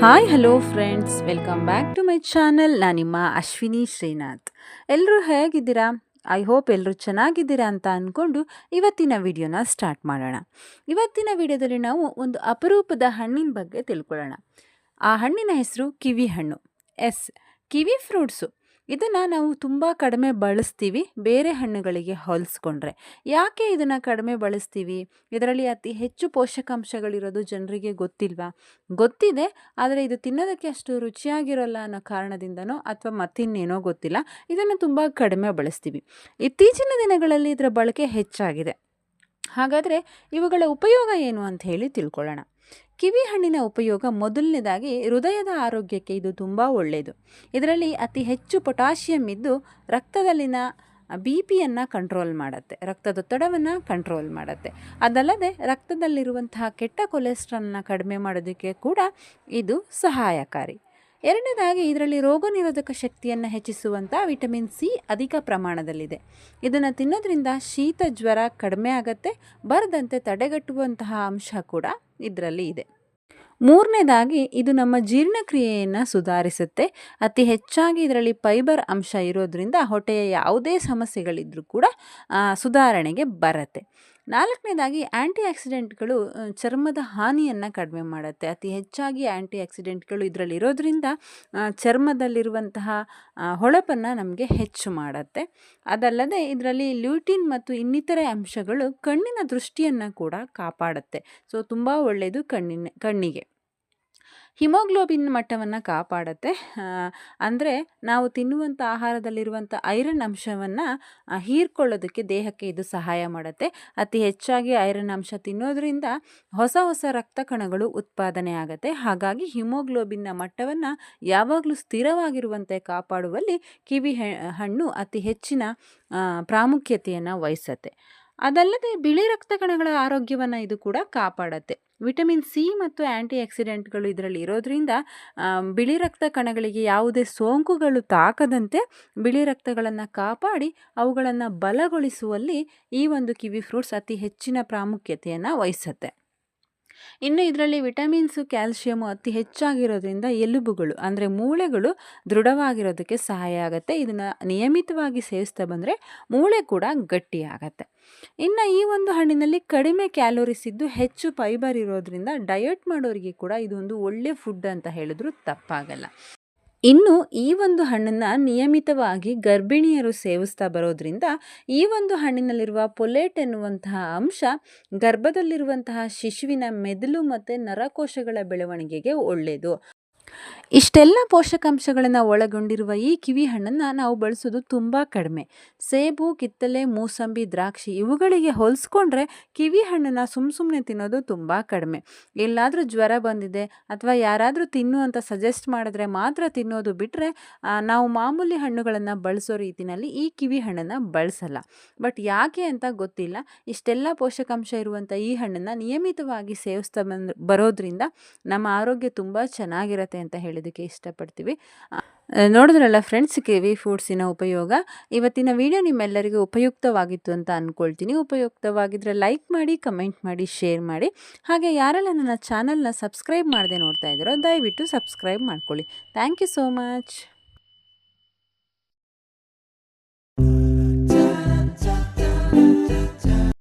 Hi hello friends welcome back to my channel ನಾನು ನಿಮ್ಮ ಅಶ್ವಿನಿ ಶ್ರೀನಾಥ್. ಎಲ್ಲರೂ ಹೇಗಿದ್ದೀರಾ? ಐ ಹೋಪ್ ಎಲ್ಲರೂ ಚೆನ್ನಾಗಿದ್ದೀರಾ ಅಂತ ಅಂದ್ಕೊಂಡು ಇವತ್ತಿನ ವಿಡಿಯೋನ ಸ್ಟಾರ್ಟ್ ಮಾಡೋಣ. ಇವತ್ತಿನ ವಿಡಿಯೋದಲ್ಲಿ ನಾವು ಒಂದು ಅಪರೂಪದ ಹಣ್ಣಿನ ಬಗ್ಗೆ ತಿಳ್ಕೊಳ್ಳೋಣ. ಆ ಹಣ್ಣಿನ ಹೆಸರು ಕಿವಿ ಹಣ್ಣು. Yes, kiwi fruits. ಇದನ್ನು ನಾವು ತುಂಬ ಕಡಿಮೆ ಬಳಸ್ತೀವಿ, ಬೇರೆ ಹಣ್ಣುಗಳಿಗೆ ಹೋಲಿಸ್ಕೊಂಡ್ರೆ. ಯಾಕೆ ಇದನ್ನು ಕಡಿಮೆ ಬಳಸ್ತೀವಿ? ಇದರಲ್ಲಿ ಅತಿ ಹೆಚ್ಚು ಪೋಷಕಾಂಶಗಳಿರೋದು ಜನರಿಗೆ ಗೊತ್ತಿಲ್ವಾ? ಗೊತ್ತಿದೆ, ಆದರೆ ಇದು ತಿನ್ನೋದಕ್ಕೆ ಅಷ್ಟು ರುಚಿಯಾಗಿರೋಲ್ಲ ಅನ್ನೋ ಕಾರಣದಿಂದನೋ ಅಥವಾ ಮತ್ತಿನ್ನೇನೋ ಗೊತ್ತಿಲ್ಲ, ಇದನ್ನು ತುಂಬ ಕಡಿಮೆ ಬಳಸ್ತೀವಿ. ಇತ್ತೀಚಿನ ದಿನಗಳಲ್ಲಿ ಇದರ ಬಳಕೆ ಹೆಚ್ಚಾಗಿದೆ. ಹಾಗಾದರೆ ಇವುಗಳ ಉಪಯೋಗ ಏನು ಅಂತ ಹೇಳಿ ತಿಳ್ಕೊಳ್ಳೋಣ. ಕಿವಿ ಹಣ್ಣಿನ ಉಪಯೋಗ ಮೊದಲನೇದಾಗಿ ಹೃದಯದ ಆರೋಗ್ಯಕ್ಕೆ ಇದು ತುಂಬ ಒಳ್ಳೆಯದು ಇದರಲ್ಲಿ ಅತಿ ಹೆಚ್ಚು ಪೊಟ್ಯಾಷಿಯಂ ಇದ್ದು ರಕ್ತದಲ್ಲಿನ ಬಿ ಪಿಯನ್ನು ಕಂಟ್ರೋಲ್ ಮಾಡುತ್ತೆ. ರಕ್ತದೊತ್ತಡವನ್ನು ಕಂಟ್ರೋಲ್ ಮಾಡುತ್ತೆ. ಅದಲ್ಲದೆ ರಕ್ತದಲ್ಲಿರುವಂತಹ ಕೆಟ್ಟ ಕೊಲೆಸ್ಟ್ರಾಲ್ನ ಕಡಿಮೆ ಮಾಡೋದಕ್ಕೆ ಕೂಡ ಇದು ಸಹಾಯಕಾರಿ. ಎರಡನೇದಾಗಿ ಇದರಲ್ಲಿ ರೋಗ ನಿರೋಧಕ ಶಕ್ತಿಯನ್ನು ಹೆಚ್ಚಿಸುವಂಥ ವಿಟಮಿನ್ ಸಿ ಅಧಿಕ ಪ್ರಮಾಣದಲ್ಲಿದೆ. ಇದನ್ನು ತಿನ್ನೋದ್ರಿಂದ ಶೀತ ಜ್ವರ ಕಡಿಮೆ ಆಗುತ್ತೆ. ಬರದಂತೆ ತಡೆಗಟ್ಟುವಂತಹ ಅಂಶ ಕೂಡ ಇದರಲ್ಲಿ ಇದೆ. ಮೂರನೇದಾಗಿ ಇದು ನಮ್ಮ ಜೀರ್ಣಕ್ರಿಯೆಯನ್ನು ಸುಧಾರಿಸುತ್ತೆ. ಅತಿ ಹೆಚ್ಚಾಗಿ ಇದರಲ್ಲಿ ಫೈಬರ್ ಅಂಶ ಇರೋದ್ರಿಂದ ಹೊಟ್ಟೆಯ ಯಾವುದೇ ಸಮಸ್ಯೆಗಳಿದ್ರೂ ಕೂಡ ಸುಧಾರಣೆಗೆ ಬರುತ್ತೆ. ನಾಲ್ಕನೇದಾಗಿ ಆ್ಯಂಟಿ ಆಕ್ಸಿಡೆಂಟ್ಗಳು ಚರ್ಮದ ಹಾನಿಯನ್ನು ಕಡಿಮೆ ಮಾಡುತ್ತೆ. ಅತಿ ಹೆಚ್ಚಾಗಿ ಆ್ಯಂಟಿ ಆಕ್ಸಿಡೆಂಟ್ಗಳು ಇದರಲ್ಲಿ ಇರೋದ್ರಿಂದ ಚರ್ಮದಲ್ಲಿರುವಂತಹ ಹೊಳಪನ್ನು ನಮಗೆ ಹೆಚ್ಚು ಮಾಡುತ್ತೆ. ಅದಲ್ಲದೆ ಇದರಲ್ಲಿ ಲ್ಯೂಟಿನ್ ಮತ್ತು ಇನ್ನಿತರೆ ಅಂಶಗಳು ಕಣ್ಣಿನ ದೃಷ್ಟಿಯನ್ನು ಕೂಡ ಕಾಪಾಡುತ್ತೆ. ಸೊ, ತುಂಬ ಒಳ್ಳೆಯದು ಕಣ್ಣಿನ, ಕಣ್ಣಿಗೆ. ಹಿಮೋಗ್ಲೋಬಿನ್ ಮಟ್ಟವನ್ನು ಕಾಪಾಡುತ್ತೆ. ಅಂದರೆ ನಾವು ತಿನ್ನುವಂಥ ಆಹಾರದಲ್ಲಿರುವಂಥ ಐರನ್ ಅಂಶವನ್ನು ಹೀರ್ಕೊಳ್ಳೋದಕ್ಕೆ ದೇಹಕ್ಕೆ ಇದು ಸಹಾಯ ಮಾಡುತ್ತೆ. ಅತಿ ಹೆಚ್ಚಾಗಿ ಐರನ್ ಅಂಶ ತಿನ್ನೋದ್ರಿಂದ ಹೊಸ ಹೊಸ ರಕ್ತ ಕಣಗಳು ಉತ್ಪಾದನೆ ಆಗುತ್ತೆ. ಹಾಗಾಗಿ ಹಿಮೋಗ್ಲೋಬಿನ್ನ ಮಟ್ಟವನ್ನು ಯಾವಾಗಲೂ ಸ್ಥಿರವಾಗಿರುವಂತೆ ಕಾಪಾಡುವಲ್ಲಿ ಕಿವಿ ಹಣ್ಣು ಅತಿ ಹೆಚ್ಚಿನ ಪ್ರಾಮುಖ್ಯತೆಯನ್ನು ವಹಿಸುತ್ತೆ. ಅದಲ್ಲದೆ ಬಿಳಿ ರಕ್ತ ಕಣಗಳ ಆರೋಗ್ಯವನ್ನು ಇದು ಕೂಡ ಕಾಪಾಡತ್ತೆ. ವಿಟಮಿನ್ ಸಿ ಮತ್ತು ಆ್ಯಂಟಿ ಆಕ್ಸಿಡೆಂಟ್ಗಳು ಇದರಲ್ಲಿ ಇರೋದ್ರಿಂದ ಬಿಳಿ ರಕ್ತ ಕಣಗಳಿಗೆ ಯಾವುದೇ ಸೋಂಕುಗಳು ತಾಕದಂತೆ ಬಿಳಿ ರಕ್ತಗಳನ್ನು ಕಾಪಾಡಿ ಅವುಗಳನ್ನು ಬಲಗೊಳಿಸುವಲ್ಲಿ ಈ ಒಂದು ಕಿವಿ ಫ್ರೂಟ್ಸ್ ಅತಿ ಹೆಚ್ಚಿನ ಪ್ರಾಮುಖ್ಯತೆಯನ್ನು ವಹಿಸುತ್ತೆ. ಇನ್ನು ಇದರಲ್ಲಿ ವಿಟಮಿನ್ಸು ಕ್ಯಾಲ್ಶಿಯಮು ಅತಿ ಹೆಚ್ಚಾಗಿರೋದ್ರಿಂದ ಎಲುಬುಗಳು, ಅಂದರೆ ಮೂಳೆಗಳು ದೃಢವಾಗಿರೋದಕ್ಕೆ ಸಹಾಯ ಆಗುತ್ತೆ. ಇದನ್ನು ನಿಯಮಿತವಾಗಿ ಸೇವಿಸ್ತಾ ಬಂದರೆ ಮೂಳೆ ಕೂಡ ಗಟ್ಟಿಯಾಗತ್ತೆ ಇನ್ನು ಈ ಒಂದು ಹಣ್ಣಿನಲ್ಲಿ ಕಡಿಮೆ ಕ್ಯಾಲೋರೀಸ್ ಇದ್ದು ಹೆಚ್ಚು ಫೈಬರ್ ಇರೋದ್ರಿಂದ ಡಯಟ್ ಮಾಡೋರಿಗೆ ಕೂಡ ಇದೊಂದು ಒಳ್ಳೆ ಫುಡ್ ಅಂತ ಹೇಳಿದ್ರು ತಪ್ಪಾಗಲ್ಲ. ಇನ್ನು ಈ ಒಂದು ಹಣ್ಣನ್ನು ನಿಯಮಿತವಾಗಿ ಗರ್ಭಿಣಿಯರು ಸೇವಿಸ್ತಾ ಬರೋದ್ರಿಂದ ಈ ಒಂದು ಹಣ್ಣಿನಲ್ಲಿರುವ ಪೊಲೇಟ್ ಎನ್ನುವಂತಹ ಅಂಶ ಗರ್ಭದಲ್ಲಿರುವಂತಹ ಶಿಶುವಿನ ಮೆದುಳು ಮತ್ತು ನರಕೋಶಗಳ ಬೆಳವಣಿಗೆಗೆ ಒಳ್ಳೆಯದು ಇಷ್ಟೆಲ್ಲ ಪೋಷಕಾಂಶಗಳನ್ನು ಒಳಗೊಂಡಿರುವ ಈ ಕಿವಿ ಹಣ್ಣನ್ನು ನಾವು ಬಳಸೋದು ತುಂಬ ಕಡಿಮೆ. ಸೇಬು ಕಿತ್ತಲೆ ಮೂಸಂಬಿ, ದ್ರಾಕ್ಷಿ ಇವುಗಳಿಗೆ ಹೋಲಿಸ್ಕೊಂಡ್ರೆ ಕಿವಿ ಹಣ್ಣನ್ನು ಸುಮ್ಮ ಸುಮ್ಮನೆ ತಿನ್ನೋದು ತುಂಬ ಕಡಿಮೆ. ಎಲ್ಲಾದರೂ ಜ್ವರ ಬಂದಿದೆ ಅಥವಾ ಯಾರಾದರೂ ತಿನ್ನು ಅಂತ ಸಜೆಸ್ಟ್ ಮಾಡಿದ್ರೆ ಮಾತ್ರ ತಿನ್ನೋದು ಬಿಟ್ಟರೆ ನಾವು ಮಾಮೂಲಿ ಹಣ್ಣುಗಳನ್ನು ಬಳಸೋ ರೀತಿಯಲ್ಲಿ ಈ ಕಿವಿ ಹಣ್ಣನ್ನು ಬಳಸಲ್ಲ. ಬಟ್ ಯಾಕೆ ಅಂತ ಗೊತ್ತಿಲ್ಲ. ಇಷ್ಟೆಲ್ಲ ಪೋಷಕಾಂಶ ಇರುವಂಥ ಈ ಹಣ್ಣನ್ನು ನಿಯಮಿತವಾಗಿ ಸೇವಿಸ್ತಾ ಬಂದು, ಬರೋದ್ರಿಂದ ನಮ್ಮ ಆರೋಗ್ಯ ತುಂಬ ಚೆನ್ನಾಗಿರುತ್ತೆ ಅಂತ ಹೇಳೋದಕ್ಕೆ ಇಷ್ಟಪಡ್ತೀವಿ. ನೋಡಿದ್ರಲ್ಲ ಫ್ರೆಂಡ್ಸ್, ಕಿವಿ ಫುಡ್ಸಿನ ಉಪಯೋಗ. ಇವತ್ತಿನ ವಿಡಿಯೋ ನಿಮ್ಮೆಲ್ಲರಿಗೂ ಉಪಯುಕ್ತವಾಗಿತ್ತು ಅಂತ ಅಂದ್ಕೊಳ್ತೀನಿ ಉಪಯುಕ್ತವಾಗಿದ್ದರೆ ಲೈಕ್ ಮಾಡಿ, ಕಮೆಂಟ್ ಮಾಡಿ, ಶೇರ್ ಮಾಡಿ. ಹಾಗೆ ಯಾರೆಲ್ಲ ನನ್ನ ಚಾನಲ್ನ ಸಬ್ಸ್ಕ್ರೈಬ್ ಮಾಡದೆ ನೋಡ್ತಾ ಇದ್ದಾರೋ ದಯವಿಟ್ಟು ಸಬ್ಸ್ಕ್ರೈಬ್ ಮಾಡ್ಕೊಳ್ಳಿ. Thank you so much.